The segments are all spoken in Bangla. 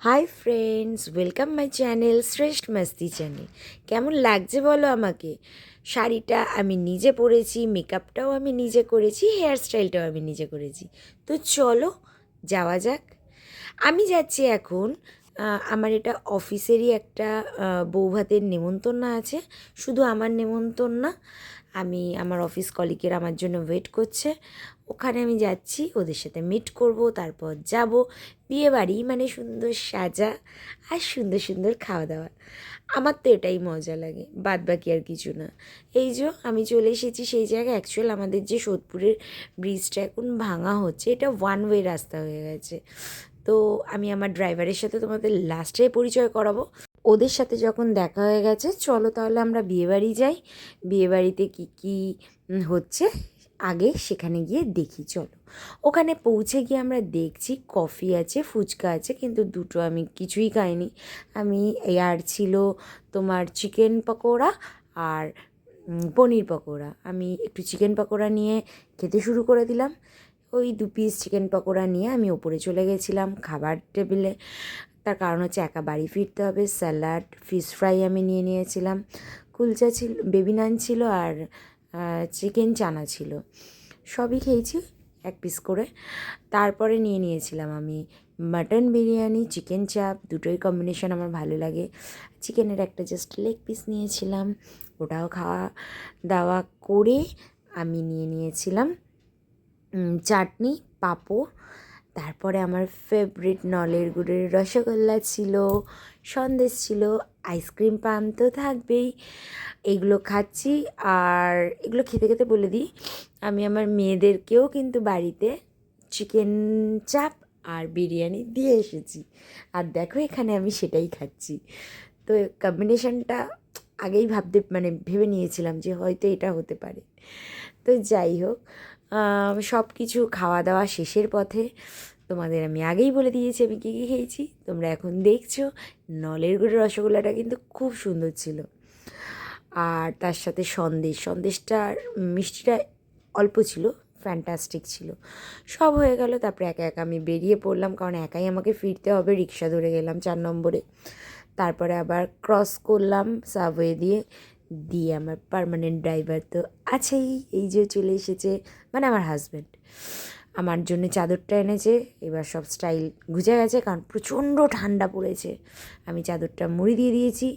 Hi friends welcome my channel শ্রেষ্ঠ মাস্তি চ্যানেল কেমন লাগছে বলো আমাকে? শাড়িটা আমি নিজে পরেছি মেকআপটাও আমি নিজে করেছি হেয়ার স্টাইলটাও আমি নিজে করেছি। তো চলো, যাওয়া যাক। আমি যাচ্ছি এখন আমার এটা অফিসেরই একটা বৌভাতের নেমন্তন্ন আছে। শুধু আমার নেমন্তন্ন না আমি আমার অফিস কলিগের আমার জন্য ওয়েট করছে। ওখানে আমি যাচ্ছি, ওদের সাথে মিট করব, তারপর যাব। বিয়ে বাড়ি মানে সুন্দর সাজা আর সুন্দর সুন্দর খাওয়া দাওয়া আমার তো এটাই মজা লাগে বাদ বাকি আর কিছু না। এই যে আমি চলে এসেছি সেই জায়গায় অ্যাকচুয়াল আমাদের যে সোদপুরের ব্রিজটা এখন ভাঙা হচ্ছে, এটা ওয়ান ওয়ে রাস্তা হয়ে গেছে। তো আমি আমার ড্রাইভারের সাথে তোমাদের লাস্টে পরিচয় করাবো। ওদের সাথে যখন দেখা হয়ে গেছে, চলো তাহলে আমরা বিয়েবাড়ি যাই। বিয়েবাড়িতে কী কী হচ্ছে আগে সেখানে গিয়ে দেখি, চলো। ওখানে পৌঁছে গিয়ে আমরা দেখছি কফি আছে, ফুচকা আছে, কিন্তু দুটো আমি কিছুই খাইনি। আমি আর ছিল তোমার চিকেন পকোড়া আর পনির পকোড়া। আমি একটু চিকেন পকোড়া নিয়ে খেতে শুরু করে দিলাম। ওই দু পিস চিকেন পকোড়া নিয়ে আমি ওপরে চলে গেছিলাম খাবার টেবিলে তার কারণ হচ্ছে একা বাড়ি ফিরতে হবে স্যালাড ফিশ ফ্রাই আমি নিয়ে নিয়েছিলাম। কুলচা ছিল বেবি নান ছিল আর চিকেন চানা ছিল। সবই খেয়েছি এক পিস করে। তারপরে নিয়ে নিয়েছিলাম আমি মাটন বিরিয়ানি চিকেন চাপ দুটোই কম্বিনেশন আমার ভালো লাগে। চিকেনের একটা জাস্ট লেগ পিস নিয়েছিলাম, ওটাও খাওয়া দাওয়া করে আমি নিয়ে নিয়েছিলাম। চাটনি, পাঁপড়, তারপরে আমার ফেভারিট নলের গুড়ের রসগোল্লা ছিল, সন্দেশ ছিল আইসক্রিম পান তো থাকবেই, এগুলো খাচ্ছি। আর এগুলো খেতে খেতে বলে দিই, আমি আমার মেয়েদেরকেও কিন্তু বাড়িতে চিকেন চাপ আর বিরিয়ানি দিয়ে এসেছি। আর দেখো এখানে আমি সেটাই খাচ্ছি। তো কম্বিনেশনটা আগেই ভাবতে মানে ভেবে নিয়েছিলাম যে হয়তো এটা হতে পারে। তো যাই হোক সব কিছু খাওয়া দাওয়া শেষের পথে। তোমাদের আমি আগেই বলে দিয়েছি, আমি কী কী খেয়েছি? তোমরা এখন দেখছ, নলের গুড়ের রসগোল্লাটা কিন্তু খুব সুন্দর ছিল। আর তার সাথে সন্দেশ সন্দেশটার মিষ্টিটা অল্প ছিল ফ্যান্টাস্টিক ছিল। সব হয়ে গেল, তারপরে একা একা আমি বেরিয়ে পড়লাম, কারণ একাই আমাকে ফিরতে হবে, রিক্সা ধরে গেলাম চার নম্বরে। তারপরে আবার ক্রস করলাম সাবওয়ে দিয়ে দিয়ে আমার পার্মানেন্ট ড্রাইভার তো আছেই। এই যে চলে এসেছে মানে আমার হাজব্যান্ড আমার জন্য চাদরটা এনেছে, এবার সব স্টাইল গুজে গেছে, কারণ প্রচণ্ড ঠান্ডা পড়েছে। আমি চাদরটা মুড়ি দিয়ে দিয়েছি,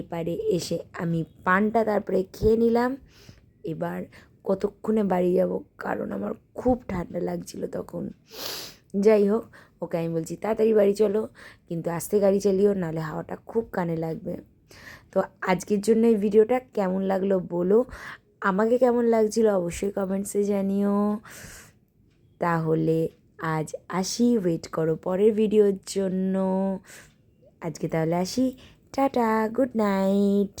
এপারে এসে আমি পানটা তারপরে খেয়ে নিলাম। এবার কতক্ষণে বাড়ি যাব, কারণ আমার খুব ঠান্ডা লাগছিল তখন। যাই হোক, ওকে আমি বলছি, তাড়াতাড়ি বাড়ি চলো, কিন্তু আস্তে গাড়ি চালিও, নাহলে হাওয়াটা খুব কানে লাগবে। তো আজকের জন্য এই ভিডিওটা কেমন লাগল বলো? আমাকে কেমন লাগছিল অবশ্যই কমেন্টসে জানিও। তাহলে আজ আসি ওয়েট করো পরের ভিডিওর জন্য। আজকে তাহলে আসি, টাটা গুড নাইট